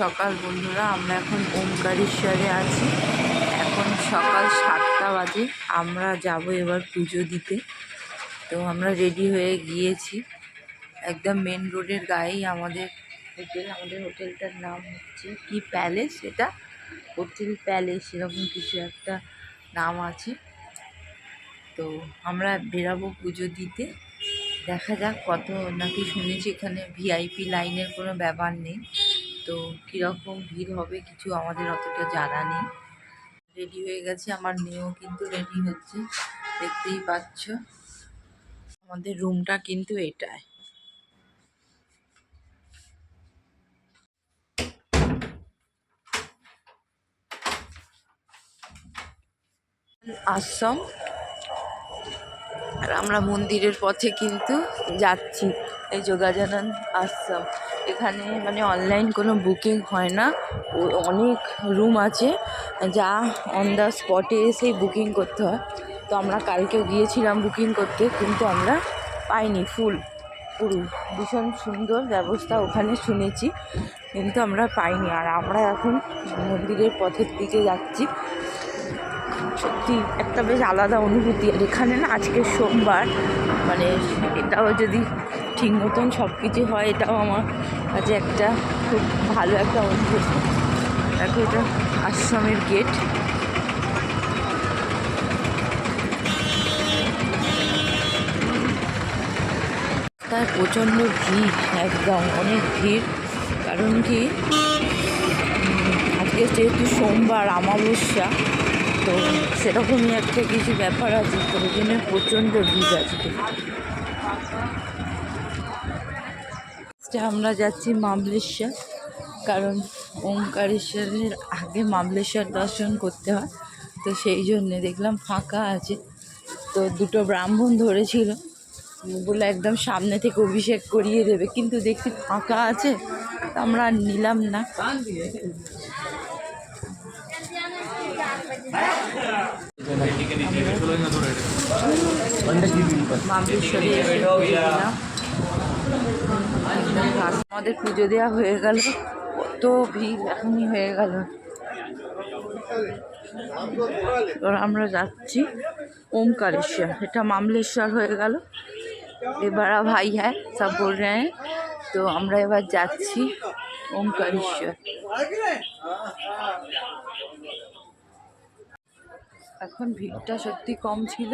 সকাল, বন্ধুরা। আমরা এখন ওমকারেশ্বরে আছি। এখন সকাল সাতটা বাজে। আমরা যাব এবার পুজো দিতে। তো আমরা রেডি হয়ে গিয়েছি। একদম মেন রোডের গায়েই আমাদের হোটেল আমাদের হোটেলটার নাম হচ্ছে কি প্যালেস এটা হোটেল প্যালেস এরকম কিছু একটা নাম আছে। তো আমরা বেরাবো পুজো দিতে। দেখা যাক কত নাকি শুনেছি এখানে ভিআইপি লাইনের কোনো ব্যাপার নেই। তো কীরকম ভিড় হবে কিছু আমাদের অতটা জানা নেই। রেডি হয়ে গেছে, আমার মেয়েও কিন্তু রেডি হচ্ছে, দেখতেই পাচ্ছ। আমাদের রুমটা কিন্তু এটাই। আশ্রম আর আমরা মন্দিরের পথে কিন্তু যাচ্ছি। এই যোগাজানন আশ্রম। এখানে মানে অনলাইন কোনো বুকিং হয় না। অনেক রুম আছে। যা অন দ্য স্পটে এসেই বুকিং করতে হয়। তো আমরা কালকেও গিয়েছিলাম বুকিং করতে, কিন্তু আমরা পাইনি ফুল পুরো ভীষণ সুন্দর ব্যবস্থা ওখানে শুনেছি, কিন্তু আমরা পাইনি। আর আমরা এখন মন্দিরের পথের দিকে যাচ্ছি। সত্যি একটা বেশ আলাদা অনুভূতি। আর এখানে না আজকে সোমবার মানে এটাও যদি ঠিক মতন সব কিছু হয়, এটাও আমার কাছে একটা খুব ভালো একটা অনুভূতি। দেখো এটা আশ্রমের গেট তার প্রচণ্ড ভিড়, একদম অনেক ভিড়। কারণ কি? আজকে যেহেতু সোমবার অমাবস্যা তো সেরকমই একটা কিছু ব্যাপার আছে তো ওই জন্য প্রচণ্ড ভিড় আজকে আমরা যাচ্ছি মামলেশ্বর, কারণ ওমকারেশ্বরের আগে মামলেশ্বর দর্শন করতে হয়, তো সেই জন্যে দেখলাম ফাঁকা আছে। তো দুটো ব্রাহ্মণ ধরেছিল বলে একদম সামনে থেকে অভিষেক করিয়ে দেবে, কিন্তু দেখছি ফাঁকা আছে, তো আমরা নিলাম না। আমাদের পুজো দেওয়া হয়ে গেল কত ভিড় এখনই হয়ে গেল এবার আমরা যাচ্ছি ओमकारेश्वर এটা মামলেশ্বর হয়ে গেল এ बड़ा भाई है सब बोल रहे हैं তো আমরা এবার যাচ্ছি ओमकारेश्वर এখন ভিড়টা সত্যি কম ছিল।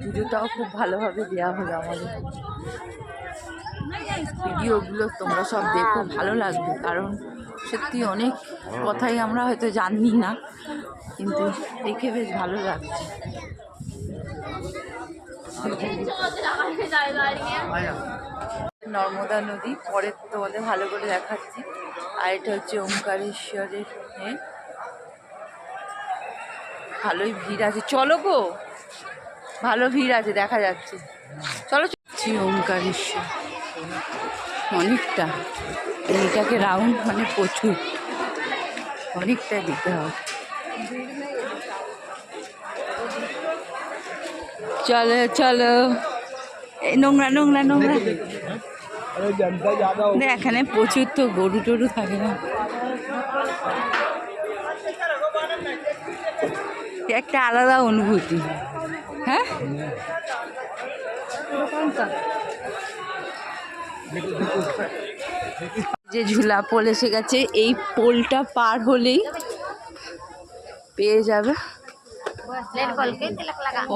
পুজোটাও খুব ভালোভাবে দেওয়া হলো আমাদের। ভিডিওগুলো তোমরা সব দেখো, ভালো লাগবে। কারণ সত্যি অনেক কথাই আমরা হয়তো জানি না, কিন্তু দেখে বেশ ভালো লাগছে। নর্মদা নদী পরে তোমাদের ভালো করে দেখাচ্ছি। আর এটা হচ্ছে ওমকারেশ্বরের। ভালোই ভিড় আছে। চলো গো। ভালো ভিড় আছে, দেখা যাচ্ছে। চলো যাচ্ছি ওমকারেশ্বর। অনেকটা। এইটাকে রাউন্ড মানে প্রচুর। অনেকটা দিতে হবে। চলো চলো। এই নোংরা নোংরা নোংরা। এখানে প্রচুর তো গরু টরু থাকে না। একটা আলাদা অনুভূতি। হ্যাঁ? যে ঝুলা পোল এসে গেছে, এই পোলটা পার হলেই পেয়ে যাবে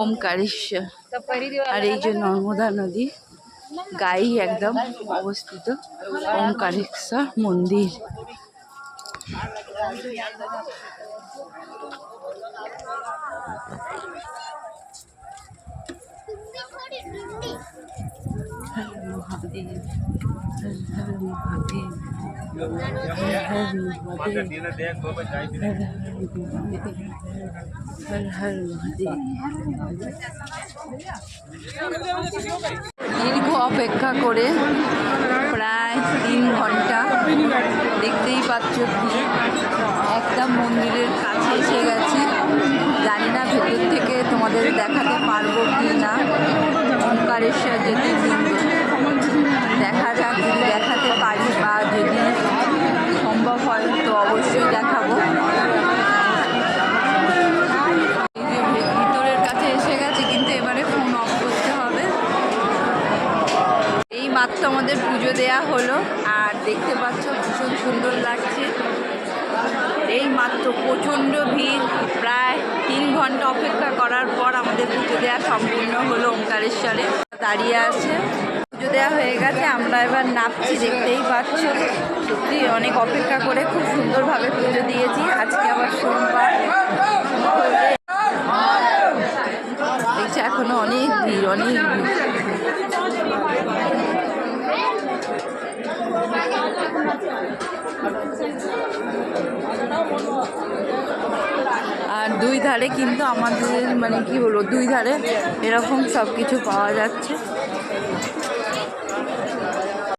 ওমকারেশ্বর। আর এই যে নর্মদা নদী, গায়েই একদম অবস্থিত ওমকারেশ্বর মন্দির। দীর্ঘ অপেক্ষা করে প্রায় তিন ঘণ্টা। দেখতেই পাচ্ছ একদম মন্দিরের কাছে এসে গেছি। জানি না ভেতর থেকে তোমাদের দেখাতে পারব কি না। ওমকারেশ্বর সুন্দর দেখা যাক, যদি দেখাতে পারি বা যদি সম্ভব হয়, তো অবশ্যই দেখাবো। ভিতরের কাছে এসে গেছে, কিন্তু এবারে ফোন অফ করতে হবে। এই মাত্র আমাদের পুজো দেয়া হলো, আর দেখতে পাচ্ছ ভীষণ সুন্দর লাগছে। এই মাত্র প্রচণ্ড ভিড়। প্রায় তিন ঘণ্টা অপেক্ষা করার পর আমাদের পুজো দেওয়া সম্পূর্ণ হলো ওঙ্কারেশ্বরে। দাঁড়িয়ে আছে। পুজো দেওয়া হয়ে গেছে, আমরা এবার নাপছি দেখতেই পাচ্ছ। সত্যি অনেক অপেক্ষা করে খুব সুন্দরভাবে পুজো দিয়েছি। আজকে আবার সোমবার দেখছি এখনও অনেক ভিড় অনেক ভিড় আর দুই ধারে কিন্তু আমাদের মানে কি বলব, দুই ধারে এরকম সব কিছু পাওয়া যাচ্ছে।